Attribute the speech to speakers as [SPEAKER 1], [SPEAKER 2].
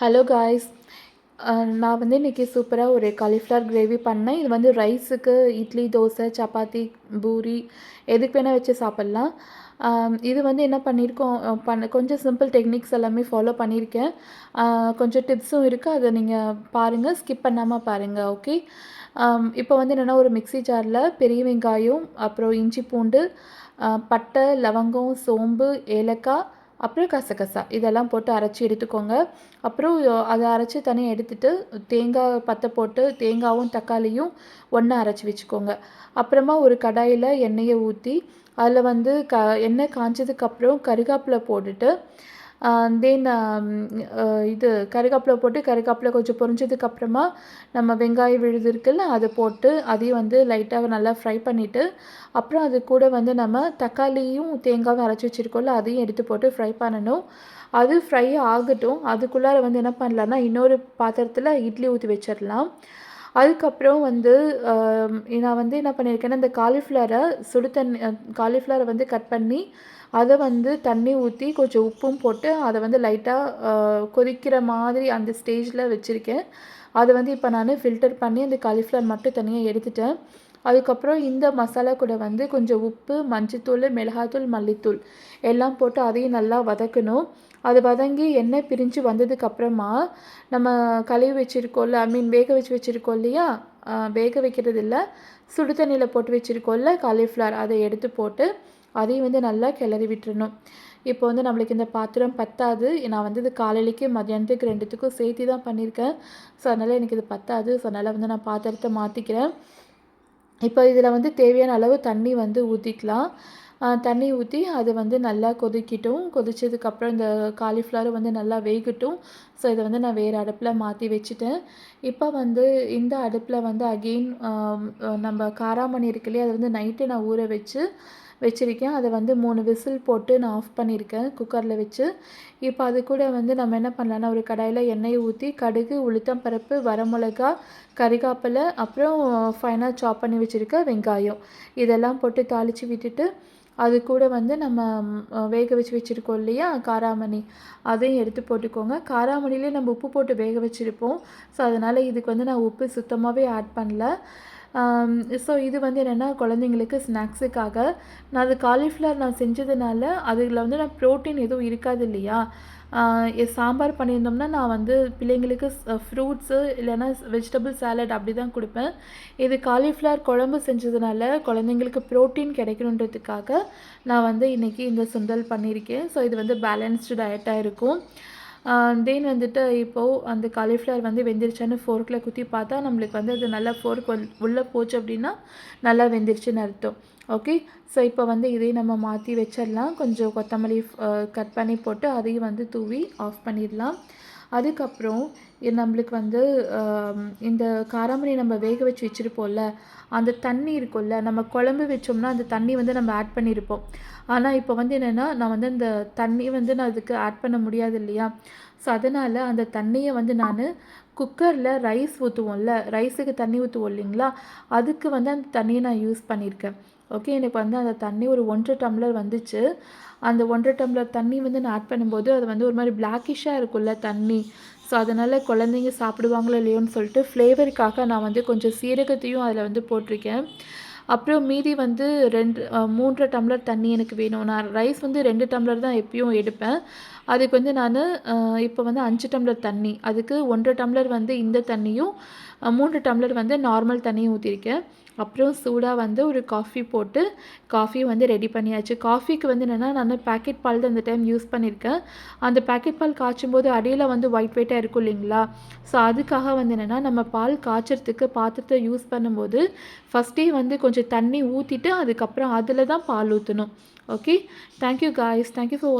[SPEAKER 1] Hello guys நான் வந்து இன்றைக்கி சூப்பராக ஒரு காலிஃப்ளவர் கிரேவி பண்ணேன். இது வந்து ரைஸுக்கு இட்லி தோசை சப்பாத்தி பூரி எதுக்கு வேணால் வச்சு சாப்பிட்லாம். இது வந்து என்ன பண்ணியிருக்கோம் பண்ண கொஞ்சம் சிம்பிள் டெக்னிக்ஸ் எல்லாமே ஃபாலோ பண்ணியிருக்கேன் கொஞ்சம் டிப்ஸும் இருக்குது அதை நீங்கள் பாருங்கள் ஸ்கிப் பண்ணாமல் பாருங்கள் ஓகே இப்போ வந்து என்னென்னா ஒரு மிக்ஸி ஜாரில் பெரிய வெங்காயம் அப்புறம் இஞ்சி பூண்டு பட்டை லவங்கம் சோம்பு ஏலக்காய் அப்புறம் கசகசா. இதெல்லாம் போட்டு அரைச்சி எடுத்துக்கோங்க. அப்புறம் அதை அரைச்சி தனியாக எடுத்துட்டு தேங்காய் பற்ற போட்டு தேங்காவும் தக்காளியும் ஒன்றா அரைச்சி வச்சுக்கோங்க. அப்புறமா ஒரு கடாயில் எண்ணெயை ஊற்றி அதில் வந்து க எண்ணெய் காஞ்சதுக்கப்புறம் கருகாப்பில் போட்டுட்டு தென் um, uh, இது கருகாப்பிலை போட்டு கருகாப்பிலை கொஞ்சம் பொரிஞ்சதுக்கப்புறமா நம்ம வெங்காயம் விழுது இருக்குல்ல அதை போட்டு அதையும் வந்து லைட்டாக நல்லா ஃப்ரை பண்ணிவிட்டு அப்புறம் அது கூட வந்து நம்ம தக்காளியும் தேங்காயும் அரைச்சி வச்சுருக்கோம்ல அதையும் எடுத்து போட்டு ஃப்ரை பண்ணணும். அது ஃப்ரை ஆகட்டும். அதுக்குள்ளார வந்து என்ன பண்ணலான்னா இன்னொரு பாத்திரத்தில் இட்லி ஊற்றி வச்சிடலாம் அதுக்கப்புறம் வந்து நான் வந்து என்ன பண்ணியிருக்கேன்னா இந்த காலிஃப்ளவரை சுடு தண்ணி காலிஃப்ளவரை வந்து கட் பண்ணி அதை வந்து தண்ணி ஊற்றி கொஞ்சம் உப்பும் போட்டு அதை வந்து லைட்டாக கொதிக்கிற மாதிரி அந்த ஸ்டேஜில் வச்சுருக்கேன். அதை வந்து இப்போ நான் ஃபில்டர் பண்ணி அந்த காலிஃப்ளவர் மட்டும் தனியாக எடுத்துட்டேன். அதுக்கப்புறம் இந்த மசாலா கூட வந்து கொஞ்சம் உப்பு மஞ்சத்தூள் மிளகாத்தூள் மல்லித்தூள் எல்லாம் போட்டு அதையும் நல்லா வதக்கணும். அது வதங்கி எண்ணெய் பிரிஞ்சு வந்ததுக்கப்புறமா நம்ம கழுவி வச்சுருக்கோம்ல ஐ மீன் வேக வச்சு வச்சுருக்கோம் இல்லையா? வேக வைக்கிறது இல்லை சுடு தண்ணியில் போட்டு வச்சுருக்கோம்ல காலிஃப்ளவர் அதை எடுத்து போட்டு அதையும் வந்து நல்லா கிளறி விட்டுறணும். இப்போ வந்து நம்மளுக்கு இந்த பாத்திரம் பத்தாது. நான் வந்து இது காலையிலைக்கு மதியானத்துக்கு ரெண்டுத்துக்கும் சேர்த்து தான் பண்ணியிருக்கேன். ஸோ அதனால் எனக்கு இது பத்தாது. ஸோ அதனால் வந்து நான் பாத்திரத்தை மாற்றிக்கிறேன் இப்போ இதில் வந்து தேவையான அளவு தண்ணி வந்து ஊற்றிக்கலாம் தண்ணி ஊற்றி அது வந்து நல்லா கொதிக்கட்டும். கொதிச்சதுக்கப்புறம் இந்த காலிஃப்ளவர் வந்து நல்லா வேகட்டும். ஸோ இதை வந்து நான் வேறு அடுப்பில் மாற்றி வச்சுட்டேன். இப்போ வந்து இந்த அடுப்பில் வந்து அகெயின் நம்ம காராமணி இருக்கு இல்லையா அதை வந்து நைட்டு நான் ஊற வச்சு வச்சுருக்கேன். அதை வந்து மூணு விசில் போட்டு நான் ஆஃப் பண்ணியிருக்கேன் குக்கரில் வச்சு. இப்போ அது கூட வந்து நம்ம என்ன பண்ணலான்னா ஒரு கடாயில் எண்ணெயை ஊற்றி கடுகு உளுத்தம்பருப்பு வரமிளகா கறிகாப்பிலை அப்புறம் ஃபைனாக சாப் பண்ணி வச்சுருக்க வெங்காயம். இதெல்லாம் போட்டு தாளித்து விட்டுட்டு அது கூட வந்து நம்ம வேக வச்சு வச்சுருக்கோம் இல்லையா காராமணி. அதையும் எடுத்து போட்டுக்கோங்க. காராமணிலே நம்ம உப்பு போட்டு வேக வச்சுருப்போம். ஸோ அதனால் இதுக்கு வந்து நான் உப்பு சுத்தமாகவே ஆட் பண்ணல. Um, ஸோ இது வந்து என்னென்னா குழந்தைங்களுக்கு ஸ்நாக்ஸுக்காக. நான் அது காலிஃப்ளவர் நான் செஞ்சதுனால அதில் வந்து நான் ப்ரோட்டீன் எதுவும் இருக்காது இல்லையா? சாம்பார் பண்ணியிருந்தோம்னா நான் வந்து பிள்ளைங்களுக்கு ஃப்ரூட்ஸு இல்லைன்னா வெஜிடபிள் சாலட் அப்படி தான் கொடுப்பேன். இது காலிஃப்ளவர் குழம்பு செஞ்சதுனால குழந்தைங்களுக்கு ப்ரோட்டீன் கிடைக்கணுன்றதுக்காக நான் வந்து இன்றைக்கி இந்த சுண்டல் பண்ணியிருக்கேன். ஸோ இது வந்து பேலன்ஸ்டு டயட்டாக இருக்கும். தென் வந்துட்டு இப்போது அந்த காலிஃப்ளவர் வந்து வெந்துருச்சான்னு ஃபோர்க்கில் குத்தி பார்த்தா நம்மளுக்கு வந்து அது நல்லா ஃபோர்க் உள்ளே போச்சு அப்படின்னா நல்லா வெந்துருச்சுன்னு அர்த்தம். ஓகே ஸோ இப்போ வந்து இதையும் நம்ம மாற்றி வச்சிடலாம். கொஞ்சம் கொத்தமல்லி கட் பண்ணி போட்டு அதையும் வந்து தூவி ஆஃப் பண்ணிடலாம். அதுக்கப்புறம் நம்மளுக்கு வந்து இந்த காராமணி நம்ம வேக வச்சு வச்சுருப்போம்ல அந்த தண்ணி இருக்கும்ல நம்ம குழம்பு வச்சோம்னா அந்த தண்ணி வந்து நம்ம ஆட் பண்ணியிருப்போம் ஆனால் இப்போ வந்து என்னென்னா நான் வந்து அந்த தண்ணி வந்து நான் அதுக்கு ஆட் பண்ண முடியாது இல்லையா? ஸோ அதனால் அந்த தண்ணியை வந்து நான் குக்கரில் ரைஸ் ஊற்றுவோம்ல ரைஸுக்கு தண்ணி ஊற்றுவோம் இல்லைங்களா? அதுக்கு வந்து அந்த தண்ணியை நான் யூஸ் பண்ணியிருக்கேன் ஓகே எனக்கு வந்து அந்த தண்ணி ஒரு ஒன்றரை டம்ளர் வந்துச்சு. அந்த ஒன்றரை டம்ளர் தண்ணி வந்து நான் ஆட் பண்ணும்போது அது வந்து ஒரு மாதிரி பிளாக்கிஷாக இருக்கும்ல தண்ணி. ஸோ அதனால் குழந்தைங்க சாப்பிடுவாங்களோ இல்லையோன்னு சொல்லிட்டு ஃப்ளேவருக்காக நான் வந்து கொஞ்சம் சீரகத்தையும் அதில் வந்து போட்டிருக்கேன். அப்புறம் மீதி வந்து ரெண்டு மூன்றரை டம்ளர் தண்ணி எனக்கு வேணும். நான் ரைஸ் வந்து ரெண்டு டம்ளர் தான் எப்பயும் எடுப்பேன். அதுக்கு வந்து நான் இப்போ வந்து அஞ்சு டம்ளர் தண்ணி. அதுக்கு ஒன்றரை டம்ளர் வந்து இந்த தண்ணியும் மூன்று டம்ளர் வந்து நார்மல் தண்ணியும் ஊற்றிருக்கேன் அப்புறம் சூடாக வந்து ஒரு காஃபி போட்டு காஃபி வந்து ரெடி பண்ணியாச்சு. காஃபிக்கு வந்து என்னென்னா நான் பேக்கெட் பால் தான் இந்த டைம் யூஸ் பண்ணியிருக்கேன். அந்த பேக்கெட் பால் காய்ச்சும் போது அடியில் வந்து ஒயிட் ஒயிட்டாக இருக்கும் இல்லைங்களா? ஸோ அதுக்காக வந்து என்னென்னா நம்ம பால் காய்ச்சறதுக்கு பாத்திரத்தை யூஸ் பண்ணும்போது ஃபஸ்ட்டே வந்து கொஞ்சம் தண்ணி ஊற்றிட்டு அதுக்கப்புறம் அதில் தான் பால் ஊற்றணும் okay thank you guys thank you for